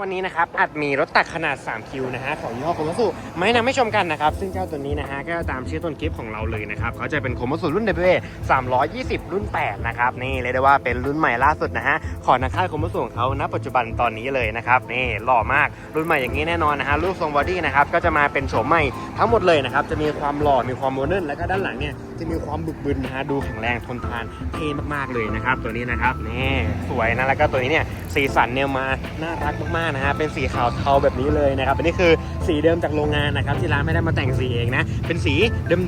วันนี้นะครับอาจมีรถตักขนาด 3 คิวนะฮะของยี่ห้อโคมสุมาให้นำให้ชมกันนะครับ ซึ่งเจ้าตัวนี้นะฮะก็ตามชื่อต้นคลิปของเราเลยนะครับเขาจะเป็นโคมสุรุ่น WA 320รุ่น8นะครับนี่เรียกได้ว่าเป็นรุ่นใหม่ล่าสุดนะฮะของนักค่ายโคมสุของเขาณปัจจุบันตอนนี้เลยนะครับนี่หล่อมากรุ่นใหม่อย่างนี้แน่นอนนะฮะรูปทรงบอดี้นะครับก็จะมาเป็นโฉมใหม่ทั้งหมดเลยนะครับจะมีความหล่อมีความโมเดิร์นแล้วก็ด้านหลังเนี่ย จะมีความบึกบึนนะฮะดูแข็งแรงทนทานเท่มากๆเลยนะครับ ตัวนี้นะครับนี่สวยนะแล้วก็ตัวนี้เนี่ยสีสันเนี่ยมาน่ารักมากๆนะฮะเป็นสีขาวเทาแบบนี้เลยนะครับอันนี้คือสีเดิมจากโรงงานนะครับที่ร้านไม่ได้มาแต่งสีเองนะเป็นสี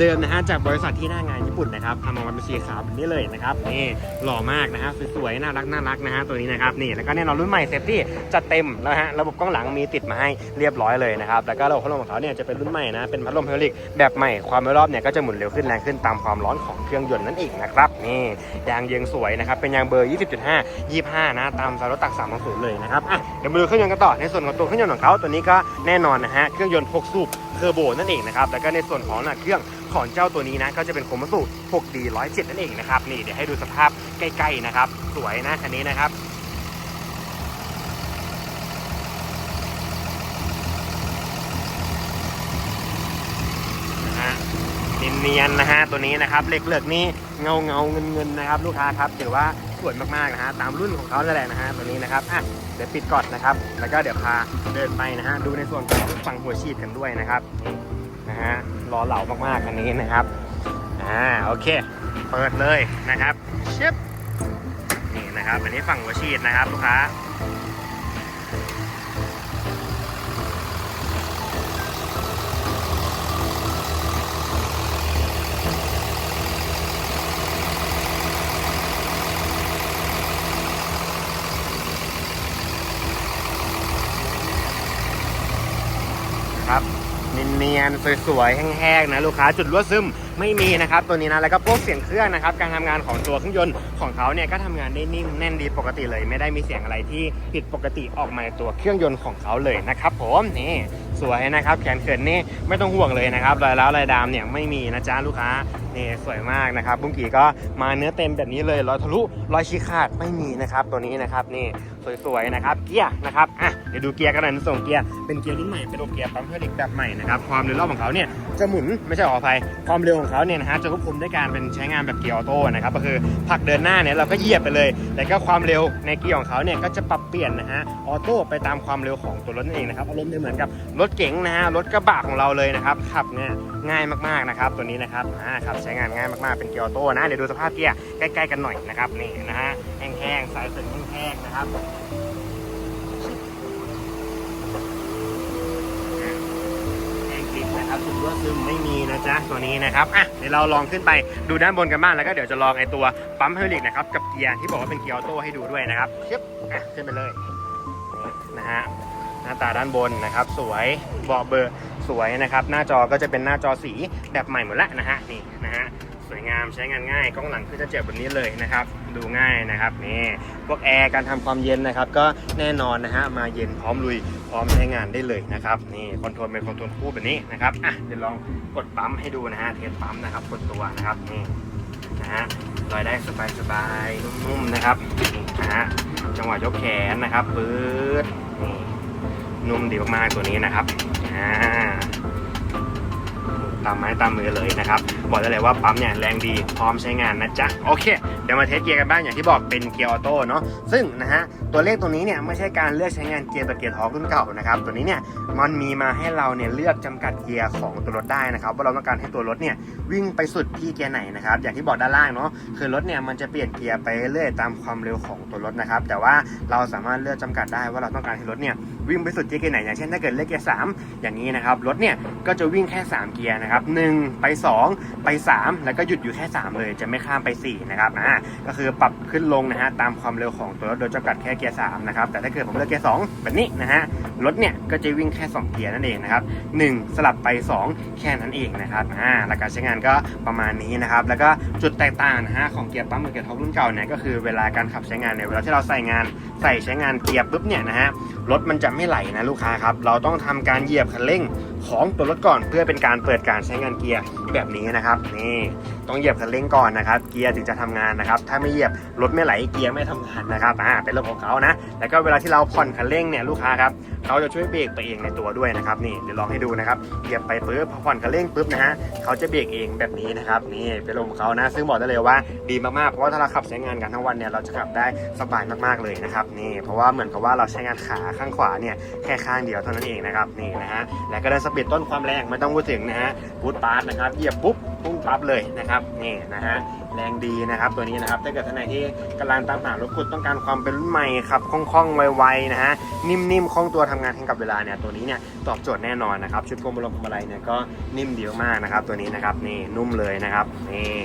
เดิมๆนะฮะจากบริษัทที่หน้างาน ปุ่นนะครับทำออกมาเป็นสีขาวแบบนี้เลยนะครับนี่หล่อมากนะฮะสวยๆน่ารักน่ารักนะฮะตัวนี้นะครับนี่แล้วก็แน่นอนรุ่นใหม่เซฟตี้จัดเต็มแล้วฮะระบบกล้องหลังมีติดมาให้เรียบร้อยเลยนะครับแล้วก็ระบบพัดลมของเขาเนี่ยจะเป็นรุ่นใหม่นะเป็นพัดลมไฮดรอลิกแบบใหม่ความรอบเนี่ยก็จะหมุนเร็วขึ้นแรงขึ้นตามความร้อนของเครื่องยนต์นั่นเองนะครับนี่ยางเยืองสวยนะครับเป็นยางเบอร์ 20.5 25 นะตามสารถตัก320เลยนะครับอะเดี๋ยวมาดูเครื่องยนต์กันต่อในส่วนของตัวเครื่องยนต์ของเขาตัวนี้ก็แน่นอนนะฮะเครื่องยนต์6สูบเทอร์โบนั่นเองนะครับแล้วก็ในส่วนของหน้าเครื่อง ของเจ้าตัวนี้นะก็จะเป็นโคมสู 6D 107 นั่นเองนะครับนี่เดี๋ยวให้ดูสภาพใกล้ๆนะครับ สวยนะคันนี้นะครับนะฮะเนียนๆนะฮะตัวนี้นะครับเหล็กเหลือกนี่เงาเงาเงินเงินๆนะครับ ลูกค้าครับถือว่าสวยมากๆนะฮะตามรุ่นของเขานั่นแหละนะฮะตัวนี้นะครับอะเดี๋ยวปิดก่อนนะครับ แล้วก็เดี๋ยวพาเดินไปนะฮะดูในส่วนของฝั่งหัวฉีดกันด้วยนะครับ นะฮะล้อเหลามากๆคันนี้นะครับอ่าโอเค เปิดเลยนะครับเชิบนี่นะครับอันนี้ฝั่งหัวฉีดนะครับลูกค้าครับ เนียนๆสวยๆแห้งๆนะลูกค้าจุดรั่วซึมไม่มีนะครับตัวนี้นะแล้วก็พวกเสียงเครื่องนะครับการทำงานของตัวเครื่องยนต์ของเขาเนี่ยก็ทำงานได้นิ่มแน่นดีปกติเลย ไม่ได้มีเสียงอะไรที่ผิดปกติออกมาในตัวเครื่องยนต์ของเขาเลยนะครับผมนี่สวยนะครับแขนเขินนี่ไม่ต้องห่วงเลยนะครับรอยร้าวรอยดามเนี่ยไม่มีนะจ๊ะลูกค้า นี่สวยมากนะครับบุ้งกี่ก็มาเนื้อเต็มแบบนี้เลยรอยทะลุรอยชี้ขาดไม่มีนะครับ ตัวนี้นะครับนี่สวยๆนะครับเกียร์นะครับอะเดี๋ยวดูเกียร์กันหน่อยนส่งเกียร์เป็นเกียร์รุ่นใหม่เป็นระบบเกียร์ปั๊มเฮลิกแบบใหม่นะครับความเร็วรอบของเขาเนี่ยจะหมุนไม่ใช่ขออภัยความเร็วของเขาเนี่ยนะฮะจะควบคุมด้วยการเป็นใช้งานแบบเกียร์ออโต้นะครับก็คือผลักเดินหน้าเนี่ยเราก็เหยียบไปเลย แต่ก็ความเร็วในเกียร์ของเขาเนี่ยก็จะปรับเปลี่ยนนะฮะออโต้ไปตามความเร็วของตัวรถนั่นเองนะครับอารมณ์เหมือนกับรถเก๋งนะฮะรถกระบะของเราเลยนะครับขับเนี่ยง่ายมากๆนะครับตัวนี้นะครับอ่าขับใช้งานง่ายมากๆ เป็นเกียร์ออโต้นะ เดี๋ยวดูสภาพเกียร์ใกล้ๆกันหน่อยนะครับ นี่นะฮะ แห้งๆ สายสึงแห้งๆ นะครับแห้งกริบนะครับสุดรั่วซึมไม่มีนะจ๊ะตัวนี้นะครับอะเดี๋ยวเราลองขึ้นไปดูด้านบนกันบ้างแล้วก็เดี๋ยวจะลองไอตัวปั๊มไฮดรอลิกนะครับกับเกียร์ที่บอกว่าเป็นเกียร์ออโต้ให้ดูด้วยนะครับชึบอะขึ้นไปเลยนะฮะ น้าตาด้านบนนะครับ สวยเบาะเบอร์สวยนะครับ หน้าจอก็จะเป็นหน้าจอสีแบบใหม่หมดแล้วนะฮะนี่นะฮะสวยงามใช้งานง่ายกล้องหลังคือจะเจ็บแบบนี้เลยนะครับ ดูง่ายนะครับนี่พวกแอร์การทำความเย็นนะครับ ก็แน่นอนนะฮะมาเย็นพร้อมลุยพร้อมใช้งานได้เลยนะครับนี่คอนโทรลเป็นคอนโทรลคู่แบบนี้นะครับอะเดี๋ยวลองกดปั๊มให้ดูนะฮะเทสปั๊มนะครับกดตัวนะครับนี่นะฮะลอยได้สบายสบายๆนุ่มๆนะครับนี่นะฮะจังหวะยกแขนนะครับปื๊ดนี่ นุ่มดีมากๆตัวนี้นะครับอ่า ตามไม้ตามมือเลยนะครับบอกได้เลยว่าปั๊มเนี่ยแรงดีพร้อมใช้งานนะจ๊ะโอเคเดี๋ยวมาเทสเกียร์กันบ้างอย่างที่บอกเป็นเกียร์ออโต้เนาะซึ่งนะฮะตัวเลขตรงนี้เนี่ยไม่ใช่การเลือกใช้งานเกียร์แบบเกียร์ท้องรุ่นเก่านะครับตัวนี้เนี่ยมันมีมาให้เราเนี่ยเลือกจำกัดเกียร์ของตัวรถได้นะครับว่าเราต้องการให้ตัวรถเนี่ยวิ่งไปสุดที่เกียร์ไหนนะครับอย่างที่บอกด้านล่างเนาะคือรถเนี่ยมันจะเปลี่ยนเกียร์ไปเรื่อยตามความเร็วของตัวรถนะครับแต่ว่าเราสามารถเลือกจำกัดได้ว่าเราต้องการให้รถเนี่ยวิ่งไปสุดที่เกียร์ไหนอย่างเช่นถ้าเกิดเลือกเกียร์สามอย่างนี้นะครับรถเนี่ยก็จะวิ่งแค่สามเกียร์นะครับหนึ่งไปสองไปสามแล้วก็หยุดอยู่แค่สามเลยจะไม่ข้ามไปสี่นะครับอ่าก็คือปรับขึ้นลงนะฮะตามความเร็วของตัวรถโดยจำกัดแค่เกียร์3นะครับแต่ถ้าเกิดผมเลือกเกียร์2แบบนี้นะฮะรถเนี่ยก็จะวิ่งแค่ 2 เกียร์นั่นเองนะครับ1สลับไป 2 แค่นั้นเองนะครับอ่าหลักการใช้งานก็ประมาณนี้นะครับแล้วก็จุดแตกต่างนะฮะของเกียร์ปั๊มกับเกียร์ท็อปรุ่นเก่าเนี่ยก็คือเวลาการขับใช้งานเนี่ยเวลาที่เราใส่งานใส่ใช้งานเกียร์ปุ๊บเนี่ยนะฮะรถมันจะไม่ไหลนะลูกค้าครับเราต้องทำการเหยียบคันเร่ง ของตัวรถก่อนเพื่อเป็นการเปิดการใช้งานเกียร์แบบนี้นะครับ นี่ต้องเหยียบคันเร่งก่อนนะครับ เกียร์ถึงจะทำงานนะครับ ถ้าไม่เหยียบรถไม่ไหลเกียร์ไม่ทำงานนะครับอ่าเป็นเรื่องของเขานะ แล้วก็เวลาที่เราผ่อนคันเร่งเนี่ยลูกค้าครับเขาจะช่วยเบรกไปเองในตัวด้วยนะครับนี่เดี๋ยวลองให้ดูนะครับเหยียบไปปุ๊บพอผ่อนคันเร่งปุ๊บนะฮะเขาจะเบรกเองแบบนี้นะครับนี่เป็นเรื่องของเขานะ ซึ่งบอกได้เลยว่าดีมากๆเพราะว่าถ้าเราขับใช้งานกันทั้งวันเนี่ยเราจะขับได้สบายมากๆเลยนะครับนี่เพราะว่าเหมือนกับว่าเราใช้งานขาข้างขวาเนี่ยแค่ข้างเดียวเท่านั้นเองนะครับนี่นะฮะแล้วก็ได้สเปดต้นความแรงไม่ต้องพูดถึงนะฮะบูทปาร์ตนะครับเหยียบปุ๊บพุ่งปั๊บเลยนะครับนี่นะฮะแรงดีนะครับตัวนี้นะครับถ้าเกิดท่านไหนที่กำลังตามหารถขุดต้องการความเป็นรุ่นใหม่ครับคล่องๆไวๆนะฮะนิ่มๆคล่องตัวทำงานแข่งกับเวลาเนี่ยตัวนี้เนี่ยตอบโจทย์แน่นอนนะครับชุดพวงมาลัยพวงมาลัยเนี่ยก็นิ่มดีมากนะครับตัวนี้นะครับนี่นุ่มเลยนะครับนี่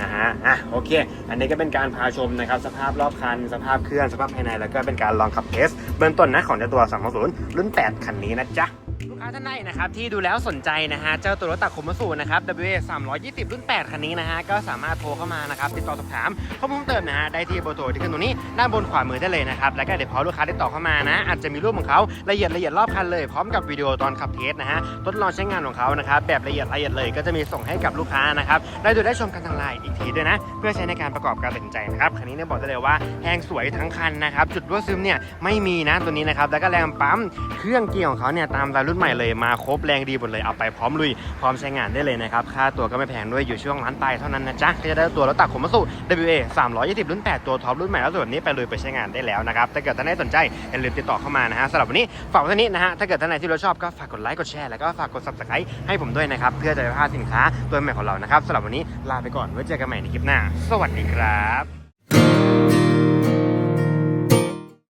นะฮะอะโอเค อันนี้ก็เป็นการพาชมนะครับสภาพรอบคัน สภาพเครื่องสภาพภายในแล้วก็เป็นการลองขับเทสเบื้องต้นนะของเจ้าตัว220รุ่น 8 คันนี้นะจ๊ะ ลูกค้าท่านใดนะครับที่ดูแล้วสนใจนะฮะเจ้าตัวรถตักขมมสูนะครับ WA 320 รุ่น 8 คันนี้นะฮะก็สามารถโทรเข้ามานะครับติดต่อสอบถามข้อมูลเพิ่มเติมนะฮะได้ที่เบอร์โทรที่ขึ้นตรงนี้ด้านบนขวามือได้เลยนะครับแล้วก็เดี๋ยวพอลูกค้าติดต่อเข้ามานะอาจจะมีรูปของเขาละเอียดละเอียดรอบคันเลยพร้อมกับวิดีโอตอนขับเทสนะฮะทดลองใช้งานของเขานะครับแบบละเอียดละเอียดเลยก็จะมีส่งให้กับลูกค้านะครับได้ดูได้ชมกันทางไลน์อีกทีด้วยนะเพื่อใช้ในการประกอบการตัดสินใจนะครับคันนี้เนี่ยบอกได้เลยว่าแหงสวยทั้งคันนะครับจุดรั่วซึมเนี่ยไม่มีนะตัวนี้นะครับแล้วก็แรงปั๊มเครื่องเกียร์ของเขาเนี่ยตามรายรุ่นใหม่เลยมาครบแรงดีหมดเลยเอาไปพร้อมลุยพร้อมใช้งานได้เลยนะครับค่าตัวก็ไม่แพงด้วยอยู่ช่วงล้านปลายเท่านั้นนะจ๊ะก็จะได้ตัวรถตักขมสู่ WA 320 รุ่น 8 ตัวท็อปรุ่นใหม่แล้วส่วนนี้ไปลุยไปใช้งานได้แล้วนะครับถ้าเกิดท่านใดสนใจอย่าลืมติดต่อเข้ามานะฮะสำหรับวันนี้ฝากไว้เท่านี้นะฮะถ้าเกิดท่านใดที่เราชอบก็ฝากกดไลค์กดแชร์แล้วก็ฝากกด subscribe ให้ผมด้วยนะครับเพื่อจะไม่พลาดสินค้าตัวใหม่ของเรานะครับสำหรับวันนี้ลาไปก่อนไว้เจอกันใหม่ในคลิปหน้า สวัสดีครับ